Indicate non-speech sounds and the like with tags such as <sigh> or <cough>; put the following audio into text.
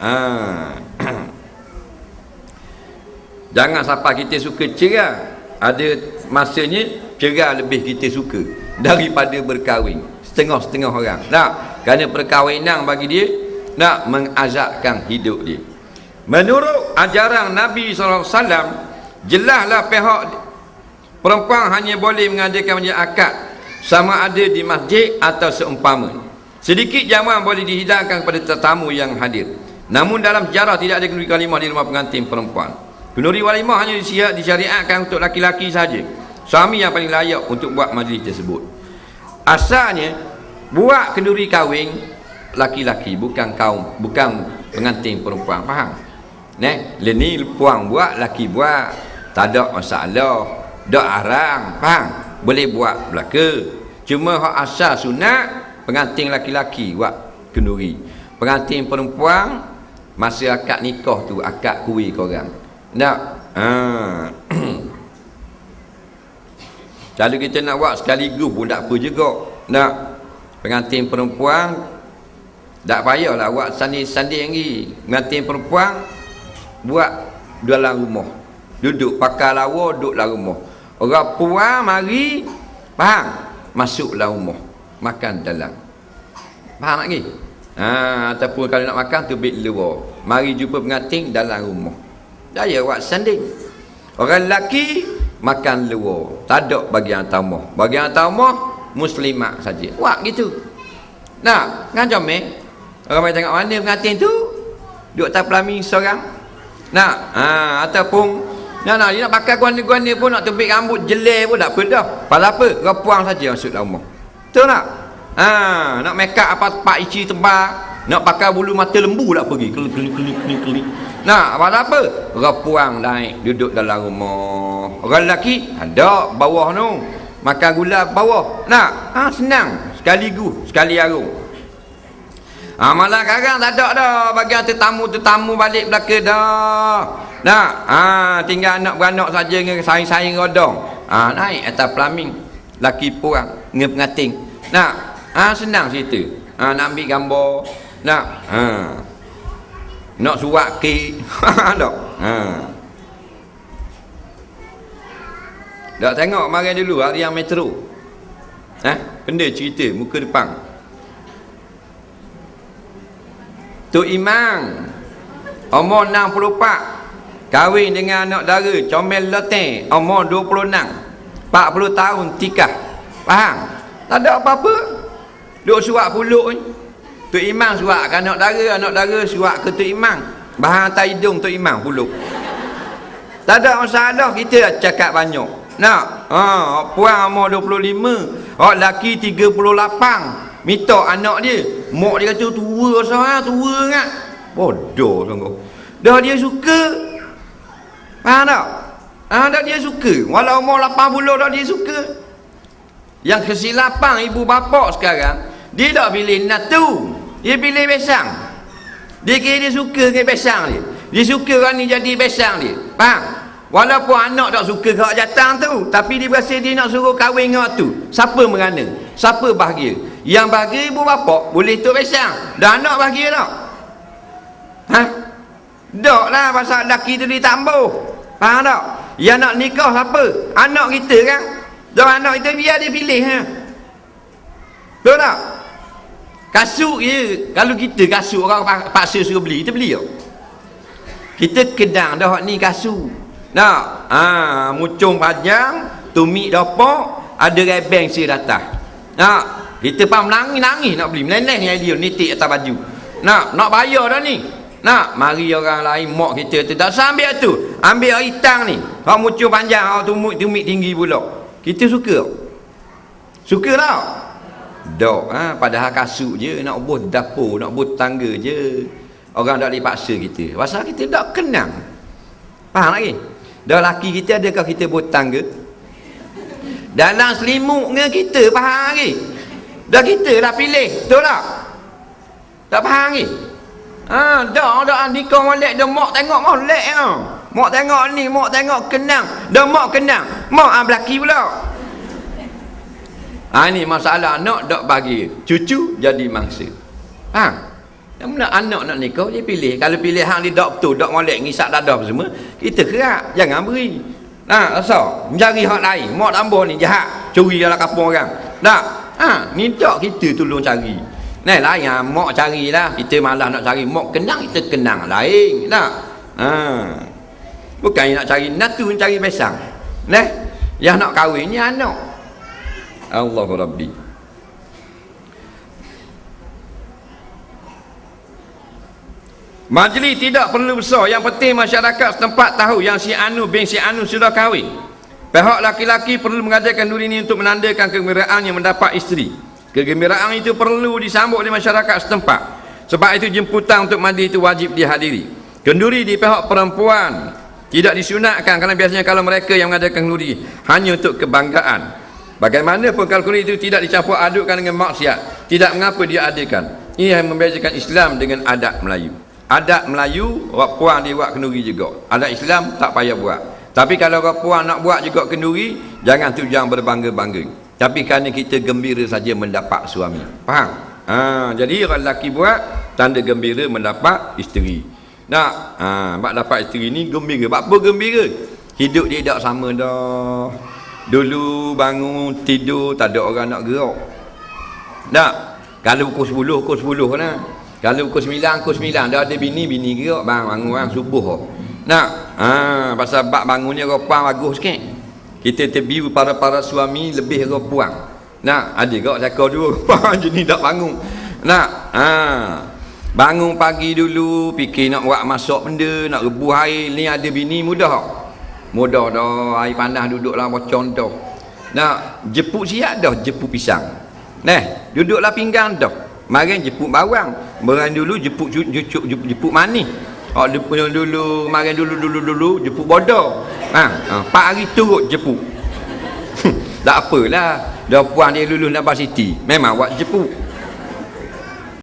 ha. <coughs> jangan sampai kita suka cerah. Ada masanya cerah lebih kita suka daripada berkahwin. Setengah-setengah orang. Nak? Kerana perkahwinan bagi dia nak mengazabkan hidup dia. Menurut ajaran Nabi SAW jelaslah pihak perempuan hanya boleh mengadakan majlis akad sama ada di masjid atau seumpama. Sedikit jamuan boleh dihidangkan kepada tetamu yang hadir namun dalam sejarah tidak ada kenduri kalimah di rumah pengantin perempuan. Kenduri walimah hanya disyariatkan untuk laki-laki saja suami yang paling layak untuk buat majlis tersebut. Asalnya buat kenduri kahwin laki-laki bukan kaum bukan pengantin perempuan. Faham? Ne leni puang buat laki buat. Tak ada masalah. Dak arang faham? Boleh buat belaka. Cuma hak asal sunat pengantin laki-laki buat kenduri. Pengantin perempuan masa akad nikah tu akad kuih korang nak ha <clears throat> Kalau kita nak buat sekaligus pun tak apa juga. Nak pengantin perempuan tak payahlah buat sandi-sandi lagi. Pengantin perempuan buat dalam rumah. Duduk pakai lawa duduk dalam rumah. Orang puan mari faham masuk dalam rumah. Makan dalam. Faham lagi? Ha, ataupun kalau nak makan tu bit luar. Mari jumpa pengantin dalam rumah. Daya buat sanding. Orang lelaki makan luar tak ada bagian tamah bagian tamah muslimat saja buat gitu nah ngajam eh orang main tengok mana pengantin tu duduk atas pelamin seorang nah ha, ataupun Nah, nah, dia nak pakai guana-guana pun nak tebik rambut jelai pun tak apa dah. Pasal apa? Repuang saja masuk dalam rumah. Betul tak? Ha, nak make up apa pak ici tebal, nak pakai bulu mata lembu tak pergi. Keli keli keli keli keli. Nah, apa apa? Repuang naik duduk dalam rumah. Orang lelaki ada bawah tu. Makan gula bawah. Nah, ha, senang. Sekali gu, sekali arum. Ha, malah sekarang tak ada dah bagian tetamu-tetamu balik belaka dah. Nah, ha, tinggal anak beranak saja dengan saing-saing rodong. Ha, naik atas pelamin. Laki puang, dengan pengating. Nah, ha, senang cerita. Ha, nak ambil gambar. Nak, ha, nak surat kek. <laughs> Tak ha. tak tengok mari dulu hari yang metro. Ha? benda cerita muka depan. Tok Imang umur 64 kahwin dengan anak dara comel leteng umur 26 40 tahun tikah. Faham? Tak ada apa-apa duk surat puluk ni Tok Imam surat ke anak dara, anak dara surat ke Tok Imam. Bahan atas hidung Tok Imam puluk. Tak ada masalah kita cakap banyak. Nak, ha, puan umur 25, oh laki 38. Minta anak dia. Mak dia kata tua sah, tua ngak. Bodoh sungguh. Dah dia suka. Faham tak? Ha, dah dia suka. Walau umur 80 dah dia suka. Yang kesilapan ibu bapa sekarang, dia tak pilih natu. Dia pilih besang. Dia kira dia suka dengan besang dia. Dia suka orang ni jadi besang dia. Faham? Walaupun anak tak suka kau jatang tu. Tapi dia berasa dia nak suruh kahwin dengan tu. Siapa mengana? Siapa bahagia? Yang bahagia ibu bapa boleh tu besang. Dan anak bahagia tak? Ha? Tak lah pasal lelaki tu ditambuh. Faham tak? Yang nak nikah siapa? Anak kita kan? Dan anak kita biar dia pilih. Ha? Betul tak? Kasut je. Kalau kita kasut orang paksa suruh beli, kita beli tak? Kita kedang dah ni kasut. Nak? Ha, mucung panjang, tumik dapok, ada rebeng si datang. Nak? Kita pun menangis-nangis nak beli. Meleneh yang dia nitik atas baju. Nak? Nak bayar dah ni. Nak? Mari orang lain mak kita tu. Tak sambil tu. Ambil hitam ni. Kau mucung panjang, kau tumik, tinggi pula. Kita suka? Suka tak? Dok, ha? padahal kasut je nak buat dapur, nak buat tangga je. Orang tak paksa kita. Pasal kita tak kenang. Faham lagi? Dah laki kita adakah kita buat tangga? Dalam selimut dengan kita faham lagi? Dah kita dah pilih, betul tak? Tak faham lagi? Ha, dah dah nikah molek dah mak tengok molek ha. Mak tengok ni, mak tengok kenang. Dah mak kenang. Mak ah belaki pula. Ha ni masalah anak dak bagi cucu jadi mangsa. Ha. yang mana anak nak nikah dia pilih. Kalau pilih hang dok betul dok molek ngisak dadah apa semua kita kerak jangan beri. Nah asal. Mencari hak lain. Mak tambah ni jahat. Curi dalam kampung orang. Tak. Ha ni tak kita tolong cari. Nah lah yang mak carilah. Kita malah nak cari mak kenang kita kenang lain. Tak. Ha. Bukan nak cari natu cari besang nah yang nak kahwin ni anak Allahu Rabbi Majlis tidak perlu besar. Yang penting masyarakat setempat tahu yang si Anu bin si Anu sudah kahwin. Pihak laki-laki perlu mengajarkan duri ini untuk menandakan kegembiraan yang mendapat isteri. Kegembiraan itu perlu disambut oleh masyarakat setempat. Sebab itu jemputan untuk mandi itu wajib dihadiri. Kenduri di pihak perempuan tidak disunatkan kerana biasanya kalau mereka yang mengadakan kenduri hanya untuk kebanggaan. Bagaimanapun kalau kenduri itu tidak dicampur adukkan dengan maksiat, tidak mengapa dia adakan. Ini yang membezakan Islam dengan adat Melayu. Adat Melayu, orang puan dia buat kenduri juga. Adat Islam tak payah buat. Tapi kalau orang puan nak buat juga kenduri, jangan tu jangan berbangga-bangga. Tapi kerana kita gembira saja mendapat suami. Faham? Ha, jadi orang lelaki buat tanda gembira mendapat isteri. Nak, ha, dapat isteri ni gembira. Apa gembira? Hidup dia tak sama dah. Dulu bangun tidur tak ada orang nak gerak. Tak? Kalau pukul 10, pukul 10 lah. Kalau pukul 9, pukul 9 dah ada bini, bini gerak bang bangun bang subuh. Nak? Ha, pasal bab bangunnya ropang bagus sikit. Kita terbiru para-para suami lebih ropuang. Nak? Ada kau cakap dulu. <laughs> Jenis tak bangun. Nak? Ha. Bangun pagi dulu, fikir nak buat masak benda, nak rebuh air, ni ada bini mudah. Mudah dah, air panas duduklah bocor dah. Nak jeput siap dah, jeput pisang. Nah, duduklah pinggang dah. Mari jeput bawang. Beran dulu jeput jeput jeput, jeput manis. Oh jeput dulu, mari dulu dulu dulu jeput bodoh. Ha, ha, pak hari turut jeput. <laughs> tak apalah. Dah puan dia lulus Nabas City. Memang buat jeput.